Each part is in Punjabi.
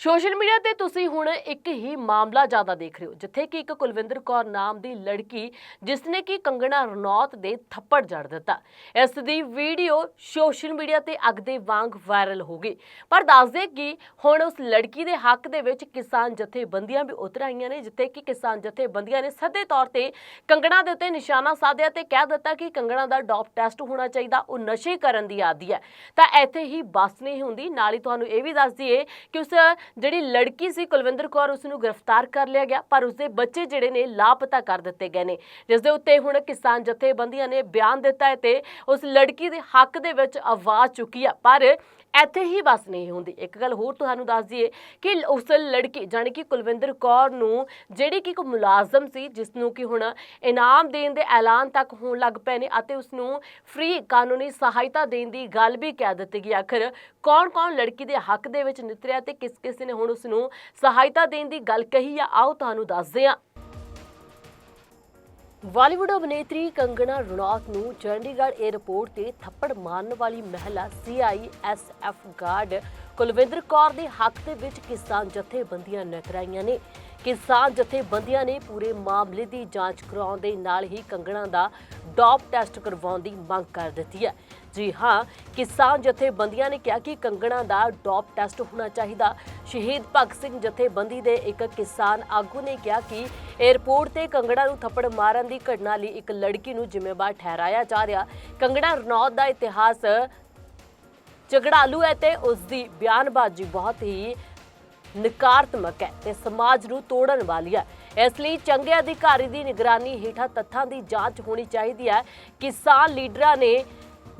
ਸੋਸ਼ਲ ਮੀਡੀਆ ਤੇ ਤੁਸੀਂ ਹੁਣ ਇੱਕ ਹੀ ਮਾਮਲਾ ਜ਼ਿਆਦਾ ਦੇਖ ਰਹੇ ਹੋ, ਜਿੱਥੇ ਕਿ ਇੱਕ ਕੁਲਵਿੰਦਰ ਕੌਰ ਨਾਮ ਦੀ ਲੜਕੀ, ਜਿਸ ਨੇ ਕਿ ਕੰਗਣਾ ਰਣੌਤ ਦੇ ਥੱਪੜ ਜੜ ਦਿੱਤਾ। ਇਸ ਦੀ ਵੀਡੀਓ ਸੋਸ਼ਲ ਮੀਡੀਆ ਤੇ ਅੱਗ ਦੇ ਵਾਂਗ ਵਾਇਰਲ ਹੋ ਗਈ। ਪਰ ਦੱਸਦੇ ਕਿ ਹੁਣ ਉਸ ਲੜਕੀ ਦੇ ਹੱਕ ਦੇ ਵਿੱਚ ਕਿਸਾਨ ਜਥੇਬੰਦੀਆਂ ਵੀ ਉਤਰ ਆਈਆਂ ਨੇ, ਜਿੱਥੇ ਕਿ ਕਿਸਾਨ ਜਥੇਬੰਦੀਆਂ ਨੇ ਸਿੱਧੇ ਤੌਰ ਤੇ ਕੰਗਣਾ ਦੇ ਉੱਤੇ ਨਿਸ਼ਾਨਾ ਸਾਧਿਆ ਤੇ ਕਹਿ ਦਿੱਤਾ ਕਿ ਕੰਗਣਾ ਦਾ ਡੋਪ ਟੈਸਟ ਹੋਣਾ ਚਾਹੀਦਾ, ਉਹ ਨਸ਼ੇ ਕਰਨ ਦੀ ਆਦੀ ਹੈ। ਤਾਂ ਇੱਥੇ ਹੀ ਬਸ ਨਹੀਂ ਹੁੰਦੀ। ਨਾਲ ਹੀ ਤੁਹਾਨੂੰ ਇਹ ਵੀ ਦੱਸ ਦਈਏ ਕਿ ਉਸ ਜਿਹੜੀ ਲੜਕੀ ਸੀ ਕੁਲਵਿੰਦਰ ਕੌਰ ਉਸ ਨੂੰ ਗ੍ਰਿਫਤਾਰ ਕਰ ਲਿਆ ਗਿਆ, ਪਰ ਉਸਦੇ ਬੱਚੇ ਜਿਹੜੇ ਨੇ ਲਾਪਤਾ ਕਰ ਦਿੱਤੇ ਗਏ ਨੇ। ਜਿਸ ਦੇ ਉੱਤੇ ਹੁਣ ਕਿਸਾਨ ਜਥੇਬੰਦੀਆਂ ਨੇ ਬਿਆਨ ਦਿੱਤਾ ਹੈ ਤੇ ਉਸ ਲੜਕੀ ਦੇ ਹੱਕ ਦੇ ਵਿੱਚ ਆਵਾਜ਼ ਚੁੱਕੀ ਆ, ਪਰ ਇੱਥੇ ਹੀ ਬਸ ਨਹੀਂ ਹੁੰਦੀ। ਇੱਕ ਗੱਲ ਹੋਰ ਤੁਹਾਨੂੰ ਦੱਸ ਦਈਏ ਕਿ ਉਸ ਲੜਕੀ, ਜਾਣੀ ਕਿ ਕੁਲਵਿੰਦਰ ਕੌਰ ਨੂੰ ਜਿਹੜੀ ਕਿ ਇੱਕ ਮੁਲਾਜ਼ਮ ਸੀ ਜਿਸ ਨੂੰ ਕਿ ਹੁਣ ਇਨਾਮ ਦੇਣ ਦੇ ਐਲਾਨ ਤੱਕ ਹੋਣ ਲੱਗ ਪਏ ਨੇ ਅਤੇ ਉਸ ਨੂੰ ਫ੍ਰੀ ਕਾਨੂੰਨੀ ਸਹਾਇਤਾ ਦੇਣ ਦੀ ਗੱਲ ਵੀ ਕਹਿ ਦਿੱਤੀ ਗਈ। ਆਖਰ ਕੌਣ-ਕੌਣ ਲੜਕੀ ਦੇ ਹੱਕ ਦੇ ਵਿੱਚ ਨਿਤਰਿਆ ਤੇ ਕਿਸ-ਕਿਸ ਨੇ ਹੁਣ ਉਸ ਨੂੰ ਸਹਾਇਤਾ ਦੇਣ ਦੀ ਗੱਲ ਕਹੀ ਆ। ਆਓ ਤੁਹਾਨੂੰ ਦੱਸਦੇ ਹਾਂ। ਬਾਲੀਵੁੱਡ ਅਭਿਨੇਤਰੀ ਕੰਗਣਾ ਰਣੌਤ ਨੂੰ ਚੰਡੀਗੜ੍ਹ 에ਅਰਪੋਰਟ ਤੇ ਥੱਪੜ ਮਾਰਨ ਵਾਲੀ ਮਹਿਲਾ ਸੀਆਈਐਸਐਫ ਗਾਰਡ ਕੁਲਵਿੰਦਰ ਕੌਰ ਦੇ ਹੱਕ ਦੇ ਵਿੱਚ ਕਿਸਾਨ ਜਥੇਬੰਦੀਆਂ ਨਕਰਾਈਆਂ ਨੇ। ਕਿਸਾਨ ਜਥੇਬੰਦੀਆਂ ਨੇ ਪੂਰੇ ਮਾਮਲੇ ਦੀ ਜਾਂਚ ਕਰਾਉਣ ਦੇ ਨਾਲ ਹੀ ਕੰਗਣਾ ਦਾ ਡੋਪ ਟੈਸਟ ਕਰਵਾਉਣ ਦੀ ਮੰਗ ਕਰ ਦਿੱਤੀ ਹੈ। ਜੀ ਹਾਂ, ਕਿਸਾਨ ਜਥੇਬੰਦੀਆਂ ਨੇ ਕਿਹਾ ਕਿ ਕੰਗਣਾ ਦਾ ਡੋਪ ਟੈਸਟ ਹੋਣਾ ਚਾਹੀਦਾ। ਸ਼ਹੀਦ ਭਗਤ ਸਿੰਘ ਜਥੇਬੰਦੀ ਦੇ ਇੱਕ ਕਿਸਾਨ ਆਗੂ ਨੇ ਕਿਹਾ ਕਿ 에ਅਰਪੋਰਟ ਤੇ ਕੰਗਣਾ ਨੂੰ ਥੱਪੜ ਮਾਰਨ ਦੀ ਘਟਨਾ ਲਈ ਇੱਕ ਲੜਕੀ ਨੂੰ ਜ਼ਿੰਮੇਵਾਰ ਠਹਿਰਾਇਆ ਜਾ ਰਿਹਾ। ਕੰਗੜਾ ਰਣੌਤ ਦਾ ਇਤਿਹਾਸ ਝਗੜਾਲੂ ਹੈ ਤੇ ਉਸ ਦੀ ਬਿਆਨਬਾਜ਼ੀ ਬਹੁਤ ਹੀ ਨਕਾਰਾਤਮਕ ਹੈ ਤੇ ਸਮਾਜ ਨੂੰ ਤੋੜਨ ਵਾਲੀ ਹੈ। ਇਸ ਲਈ ਚੰਗੇ ਅਧਿਕਾਰੀ ਦੀ ਨਿਗਰਾਨੀ ਹੇਠਾਂ ਤੱਥਾਂ ਦੀ ਜਾਂਚ ਹੋਣੀ ਚਾਹੀਦੀ ਹੈ। ਕਿਸਾਨ ਲੀਡਰਾਂ ਨੇ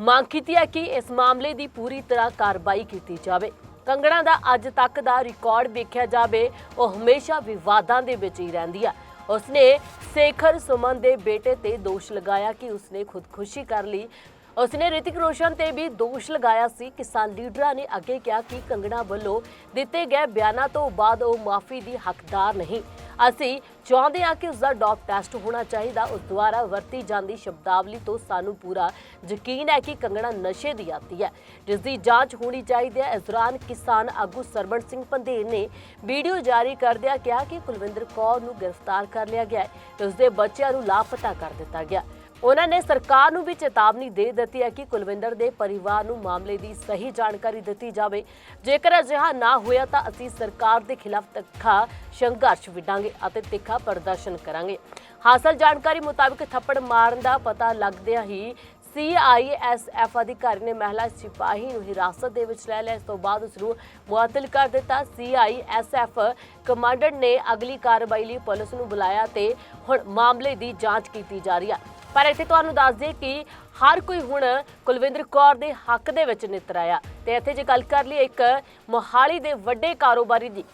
ਮੰਗ ਕੀਤੀ ਹੈ ਕਿ ਇਸ ਮਾਮਲੇ ਦੀ ਪੂਰੀ ਤਰ੍ਹਾਂ ਕਾਰਵਾਈ ਕੀਤੀ ਜਾਵੇ। ਕੰਗਣਾ ਦਾ ਅੱਜ ਤੱਕ ਦਾ ਰਿਕਾਰਡ ਵੇਖਿਆ ਜਾਵੇ, ਉਹ ਹਮੇਸ਼ਾ ਵਿਵਾਦਾਂ ਦੇ ਵਿੱਚ ਹੀ ਰਹਿੰਦੀ ਹੈ। ਉਸਨੇ ਸੇਖਰ ਸੁਮਨ ਦੇ ਬੇਟੇ ਤੇ ਦੋਸ਼ ਲਗਾਇਆ ਕਿ ਉਸਨੇ ਖੁਦਕੁਸ਼ੀ ਕਰ ਲਈ। ਉਸਨੇ ਰਿਤਿਕ ਰੋਸ਼ਨ ਤੇ ਵੀ ਦੋਸ਼ ਲਗਾਇਆ ਸੀ। ਕਿਸਾਨ ਲੀਡਰਾਂ ਨੇ ਅੱਗੇ ਕਿਹਾ ਕਿ ਕੰਗਣਾ ਵੱਲੋਂ ਦਿੱਤੇ ਗਏ ਬਿਆਨਾਂ ਤੋਂ ਬਾਅਦ ਉਹ ਮਾਫੀ ਦੀ ਹੱਕਦਾਰ ਨਹੀਂ। ਅਸੀਂ ਚਾਹੁੰਦੇ ਹਾਂ ਕਿ ਉਸ ਦਾ ਡੌਪ ਟੈਸਟ ਹੋਣਾ ਚਾਹੀਦਾ। ਉਸ ਦੁਆਰਾ ਵਰਤੀ ਜਾਂਦੀ ਸ਼ਬਦਾਵਲੀ ਤੋਂ ਸਾਨੂੰ ਪੂਰਾ ਯਕੀਨ ਹੈ ਕਿ ਕੰਗਣਾ ਨਸ਼ੇ ਦੀ ਆਤੀ ਹੈ। ਜਿਸ ਦੀ ਜਾਂਚ ਹੋਣੀ ਚਾਹੀਦੀ ਹੈ। ਇਸ ਦੌਰਾਨ ਕਿਸਾਨ ਆਗੂ ਸਰਵਣ ਸਿੰਘ ਪੰਧੇਰ ਨੇ ਵੀਡੀਓ ਜਾਰੀ ਕਰਦਿਆਂ ਕਿਹਾ ਕਿ ਕੁਲਵਿੰਦਰ ਕੌਰ ਨੂੰ ਗ੍ਰਿਫਤਾਰ ਕਰ ਲਿਆ ਗਿਆ ਹੈ ਤੇ ਉਸ ਦੇ ਬੱਚਿਆਂ ਨੂੰ ਲਾਪਤਾ ਕਰ ਦਿੱਤਾ ਗਿਆ। ਉਹਨਾਂ ਨੇ ਸਰਕਾਰ ਨੂੰ ਵੀ ਚੇਤਾਵਨੀ ਦੇ ਦਿੱਤੀ ਹੈ ਕਿ ਕੁਲਵਿੰਦਰ ਦੇ ਪਰਿਵਾਰ ਨੂੰ ਮਾਮਲੇ ਦੀ ਸਹੀ ਜਾਣਕਾਰੀ ਦਿੱਤੀ ਜਾਵੇ। ਜੇਕਰ ਅਜਿਹਾ ਨਾ ਹੋਇਆ ਤਾਂ ਅਸੀਂ ਸਰਕਾਰ ਦੇ ਖਿਲਾਫ ਤਿੱਖਾ ਸੰਘਰਸ਼ ਵਿੱਢਾਂਗੇ ਅਤੇ ਤਿੱਖਾ ਪ੍ਰਦਰਸ਼ਨ ਕਰਾਂਗੇ। ਹਾਸਲ ਜਾਣਕਾਰੀ ਮੁਤਾਬਕ ਥੱਪੜ ਮਾਰਨ ਦਾ ਪਤਾ ਲੱਗਦਿਆਂ ਹੀ ਸੀਆਈਐਸਐਫ ਅਧਿਕਾਰੀ ਨੇ ਮਹਿਲਾ ਸਿਪਾਹੀ ਨੂੰ ਹਿਰਾਸਤ ਦੇ ਵਿੱਚ ਲੈ ਲਿਆ। ਇਸ ਤੋਂ ਬਾਅਦ ਉਸ ਨੂੰ ਮੁਅੱਤਲ ਕਰ ਦਿੱਤਾ। ਸੀਆਈਐਸਐਫ ਕਮਾਂਡਰ ਨੇ ਅਗਲੀ ਕਾਰਵਾਈ ਲਈ ਪੁਲਿਸ ਨੂੰ ਬੁਲਾਇਆ ਤੇ ਹੁਣ ਮਾਮਲੇ ਦੀ ਜਾਂਚ ਕੀਤੀ ਜਾ ਰਹੀ ਹੈ। ਪਰ ਇੱਥੇ ਤੁਹਾਨੂੰ ਦੱਸ ਦਈਏ ਕਿ ਹਰ ਕੋਈ ਹੁਣ ਕੁਲਵਿੰਦਰ ਕੌਰ ਦੇ ਹੱਕ ਦੇ ਵਿੱਚ ਨਿਤਰ ਆਇਆ। ਤੇ ਇੱਥੇ ਜੇ ਗੱਲ ਕਰ ਲਈ ਇੱਕ ਮੋਹਾਲੀ ਦੇ ਵੱਡੇ ਕਾਰੋਬਾਰੀ ਦੀ,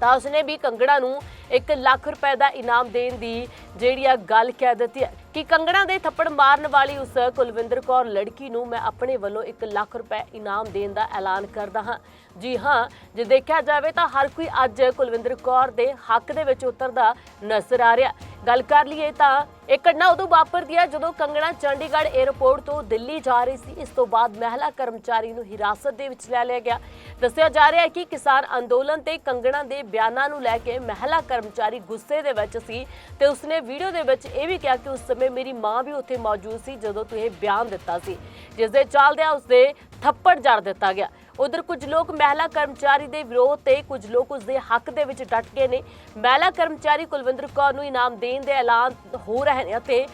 ਤਾਂ ਉਸਨੇ ਵੀ ਕੰਗੜਾ ਨੂੰ 1 ਲੱਖ ਰੁਪਏ ਦਾ ਇਨਾਮ ਦੇਣ ਦੀ ਜਿਹੜੀ ਆ ਗੱਲ ਕਹਿ ਦਿੱਤੀ ਹੈ। ਕਿ ਕੰਗੜਾ ਦੇ ਥੱਪੜ ਮਾਰਨ ਵਾਲੀ ਉਸ ਕੁਲਵਿੰਦਰ ਕੌਰ ਲੜਕੀ ਨੂੰ ਮੈਂ ਆਪਣੇ ਵੱਲੋਂ 1 ਲੱਖ ਰੁਪਏ ਇਨਾਮ ਦੇਣ ਦਾ ਐਲਾਨ ਕਰਦਾ ਹਾਂ। ਜੀ ਹਾਂ, ਜੇ ਦੇਖਿਆ ਜਾਵੇ ਤਾਂ ਹਰ ਕੋਈ ਅੱਜ ਕੁਲਵਿੰਦਰ ਕੌਰ ਦੇ ਹੱਕ ਦੇ ਵਿੱਚ ਉਤਰਦਾ ਨਜ਼ਰ ਆ ਰਿਹਾ। ਗੱਲ ਕਰ ਲਈਏ ਤਾਂ ਇਹ ਘਟਨਾ ਉਦੋਂ ਵਾਪਰਦੀ ਹੈ ਜਦੋਂ ਕੰਗਣਾ ਚੰਡੀਗੜ੍ਹ 에ਅਰਪੋਰਟ ਤੋਂ ਦਿੱਲੀ ਜਾ ਰਹੀ ਸੀ। ਇਸ ਤੋਂ ਬਾਅਦ ਮਹਿਲਾ ਕਰਮਚਾਰੀ ਨੂੰ ਹਿਰਾਸਤ ਦੇ ਵਿੱਚ ਲੈ ਲਿਆ ਗਿਆ। ਦੱਸਿਆ ਜਾ ਰਿਹਾ ਹੈ ਕਿ ਕਿਸਾਨ ਅੰਦੋਲਨ ਤੇ ਕੰਗਣਾ ਦੇ ਬਿਆਨਾਂ ਨੂੰ ਲੈ ਕੇ ਮਹਿਲਾ ਕਰਮਚਾਰੀ ਗੁੱਸੇ ਦੇ ਵਿੱਚ ਸੀ ਤੇ ਉਸਨੇ ਵੀਡੀਓ ਦੇ ਵਿੱਚ ਇਹ ਵੀ ਕਿਹਾ ਕਿ ਉਸ ਸਮੇਂ ਮੇਰੀ ਮਾਂ ਵੀ ਉੱਥੇ ਮੌਜੂਦ ਸੀ ਜਦੋਂ ਤੂੰ ਇਹ ਬਿਆਨ ਦਿੱਤਾ ਸੀ। ਜਿਸ ਦੇ ਚੱਲਦਿਆਂ ਉਸਦੇ ਥੱਪੜ ਜੜ ਦਿੱਤਾ ਗਿਆ। ਉਧਰ ਕੁਝ ਲੋਕ ਮਹਿਲਾ ਕਰਮਚਾਰੀ ਦੇ ਵਿਰੋਧ ਤੇ ਕੁਝ ਲੋਕ ਉਸ ਦੇ ਹੱਕ ਦੇ ਵਿੱਚ ਡਟ ਗਏ ਨੇ। ਮਹਿਲਾ ਕਰਮਚਾਰੀ ਕੁਲਵਿੰਦਰ ਕੌਰ ਨੂੰ ਇਨਾਮ ਦੇਣ ਦੇ ਐਲਾਨ ਹੋ ਰਹੇ ਨੇ ਅਤੇ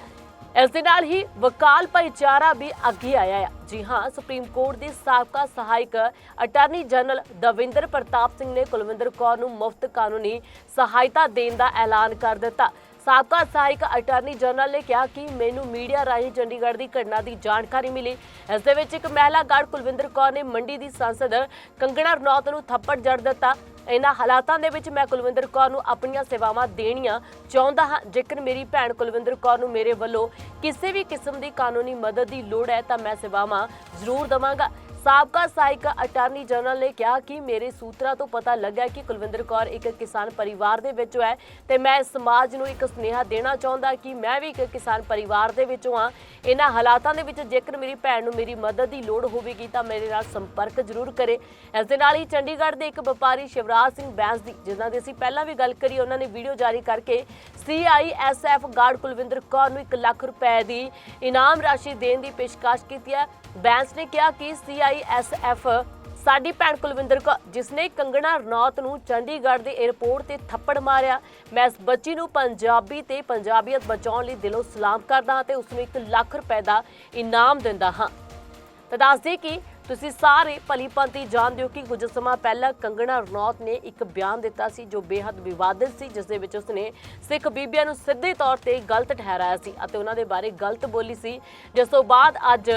ਇਸ ਦੇ ਨਾਲ ਹੀ ਵਕਾਲ ਭਾਈਚਾਰਾ ਵੀ ਅੱਗੇ ਆਇਆ ਹੈ ਜੀ ਹਾਂ, ਸੁਪਰੀਮ ਕੋਰਟ ਦੇ ਸਾਬਕਾ ਸਹਾਇਕ ਅਟਾਰਨੀ ਜਨਰਲ ਦਵਿੰਦਰ ਪ੍ਰਤਾਪ ਸਿੰਘ ਨੇ ਕੁਲਵਿੰਦਰ ਕੌਰ ਨੂੰ ਮੁਫਤ ਕਾਨੂੰਨੀ ਸਹਾਇਤਾ ਦੇਣ ਦਾ ਐਲਾਨ ਕਰ ਦਿੱਤਾ। ਸਾਬਕਾ ਸਹਾਇਕ ਅਟਾਰਨੀ ਜਨਰਲ ਨੇ ਕਿਹਾ ਕਿ ਮੈਨੂੰ ਮੀਡੀਆ ਰਾਹੀਂ ਚੰਡੀਗੜ੍ਹ ਦੀ ਘਟਨਾ ਦੀ ਜਾਣਕਾਰੀ ਮਿਲੀ। ਇਸ ਦੇ ਵਿੱਚ ਇੱਕ ਮਹਿਲਾ ਗਾਰਡ ਕੁਲਵਿੰਦਰ ਕੌਰ ਨੇ ਮੰਡੀ ਦੀ ਸੰਸਦ ਕੰਗਣਾ ਰਣੌਤ ਨੂੰ ਥੱਪੜ ਜੜ ਦਿੱਤਾ। ਇਹਨਾਂ ਹਾਲਾਤਾਂ ਦੇ ਵਿੱਚ ਮੈਂ ਕੁਲਵਿੰਦਰ ਕੌਰ ਨੂੰ ਆਪਣੀਆਂ ਸੇਵਾਵਾਂ ਦੇਣੀਆਂ ਚਾਹੁੰਦਾ ਹਾਂ। ਜੇਕਰ ਮੇਰੀ ਭੈਣ ਕੁਲਵਿੰਦਰ ਕੌਰ ਨੂੰ ਮੇਰੇ ਵੱਲੋਂ ਕਿਸੇ ਵੀ ਕਿਸਮ ਦੀ ਕਾਨੂੰਨੀ ਮਦਦ ਦੀ ਲੋੜ ਹੈ ਤਾਂ ਮੈਂ ਸੇਵਾਵਾਂ ਜ਼ਰੂਰ ਦਵਾਂਗਾ। ਸਾਬਕਾ ਸਹਾਇਕ ਅਟਾਰਨੀ ਜਨਰਲ ਨੇ ਕਿਹਾ ਕਿ ਮੇਰੇ ਸੂਤਰਾਂ ਤੋਂ ਪਤਾ ਲੱਗਾ ਕਿ ਕੁਲਵਿੰਦਰ ਕੌਰ ਇੱਕ ਕਿਸਾਨ ਪਰਿਵਾਰ ਦੇ ਵਿੱਚੋਂ ਹੈ ਤੇ ਮੈਂ ਸਮਾਜ ਨੂੰ ਇੱਕ ਸੁਨੇਹਾ ਦੇਣਾ ਚਾਹੁੰਦਾ ਕਿ ਮੈਂ ਵੀ ਇੱਕ ਕਿਸਾਨ ਪਰਿਵਾਰ ਦੇ ਵਿੱਚੋਂ ਹਾਂ। ਇਹਨਾਂ ਹਾਲਾਤਾਂ ਦੇ ਵਿੱਚ ਜੇਕਰ ਮੇਰੀ ਭੈਣ ਨੂੰ ਮੇਰੀ ਮਦਦ ਦੀ ਲੋੜ ਹੋਵੇਗੀ ਤਾਂ ਮੇਰੇ ਨਾਲ ਸੰਪਰਕ ਜ਼ਰੂਰ ਕਰੇ। ਇਸ ਦੇ ਨਾਲ ਹੀ ਚੰਡੀਗੜ੍ਹ ਦੇ ਇੱਕ ਵਪਾਰੀ ਸ਼ਿਵਰਾਜ ਸਿੰਘ ਬੈਂਸ ਦੀ, ਜਿਨ੍ਹਾਂ ਦੀ ਅਸੀਂ ਪਹਿਲਾਂ ਵੀ ਗੱਲ ਕਰੀ, ਉਹਨਾਂ ਨੇ ਵੀਡੀਓ ਜਾਰੀ ਕਰਕੇ ਸੀਆਈਐਸਐਫ ਗਾਰਡ ਕੁਲਵਿੰਦਰ ਕੌਰ ਨੂੰ 1 ਲੱਖ ਰੁਪਏ ਦੀ ਇਨਾਮ ਰਾਸ਼ੀ ਦੇਣ ਦੀ ਪੇਸ਼ਕਸ਼ ਕੀਤੀ ਹੈ। ਬੈਂਸ ਨੇ ਕਿਹਾ ਕਿ ਸੀਆਈਐਸਐਫ ਸਾਡੀ ਭੈਣ ਕੁਲਵਿੰਦਰ ਕੌਰ ਜਿਸ ਨੇ ਕੰਗਣਾ ਰਣੌਤ ਨੂੰ ਚੰਡੀਗੜ੍ਹ ਦੇ 에ਅਰਪੋਰਟ ਤੇ ਥੱਪੜ ਮਾਰਿਆ, ਮੈਂ ਇਸ ਬੱਚੀ ਨੂੰ ਪੰਜਾਬੀ ਤੇ ਪੰਜਾਬੀਅਤ ਬਚਾਉਣ ਲਈ ਦਿਲੋਂ ਸਲਾਮ ਕਰਦਾ ਹਾਂ ਤੇ ਉਸ ਨੂੰ 1 ਲੱਖ ਰੁਪਏ ਦਾ ਇਨਾਮ ਦਿੰਦਾ ਹਾਂ। ਤਾਂ ਦੱਸਦੇ ਕਿ ਤੁਸੀਂ ਸਾਰੇ ਭਲੀ ਭਲੀਪੰਤੀ ਜਾਣਦੇ ਹੋ ਕਿ ਕੁਝ ਸਮਾਂ ਪਹਿਲਾਂ ਕੰਗਣਾ ਰਣੌਤ ਨੇ ਇੱਕ ਬਿਆਨ ਦਿੱਤਾ ਸੀ ਜੋ ਬੇਹੱਦ ਵਿਵਾਦਿਤ ਸੀ, ਜਿਸ ਦੇ ਵਿੱਚ ਉਸਨੇ ਸਿੱਖ ਬੀਬੀਆਂ ਨੂੰ ਸਿੱਧੇ ਤੌਰ ਤੇ ਗਲਤ ਠਹਿਰਾਇਆ ਸੀ ਅਤੇ ਉਹਨਾਂ ਦੇ ਬਾਰੇ ਗਲਤ ਬੋਲੀ ਸੀ। ਜਿਸ ਤੋਂ ਬਾਅਦ ਅੱਜ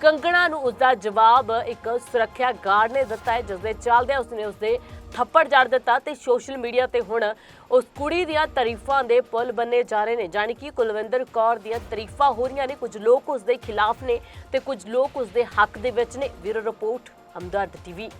ਕੰਗਣਾ ਨੂੰ ਉਸਦਾ ਜਵਾਬ ਇੱਕ ਸੁਰੱਖਿਆ ਗਾਰਡ ਨੇ ਦਿੱਤਾ ਹੈ ਜਿਸ ਦੇ ਚੱਲਦਿਆਂ ਉਸਨੇ ਉਸਦੇ ਥੱਪੜ ਜੜ ਦਿੱਤਾ ਤੇ ਸੋਸ਼ਲ ਮੀਡੀਆ ਤੇ ਹੁਣ ਉਸ ਕੁੜੀ ਦੀਆਂ ਤਾਰੀਫਾਂ ਦੇ ਪੁਲ ਬੰਨੇ ਜਾ ਰਹੇ ਨੇ। ਜਾਣੀ ਕਿ ਕੁਲਵਿੰਦਰ ਕੌਰ ਦੀਆਂ ਤਾਰੀਫਾਂ ਹੋ ਰਹੀਆਂ ਨੇ। ਕੁਝ ਲੋਕ ਉਸ ਦੇ ਖਿਲਾਫ ਨੇ ਤੇ ਕੁਝ ਲੋਕ ਉਸ ਦੇ ਹੱਕ ਦੇ ਵਿੱਚ ਨੇ। Bureau report, Hamdard TV.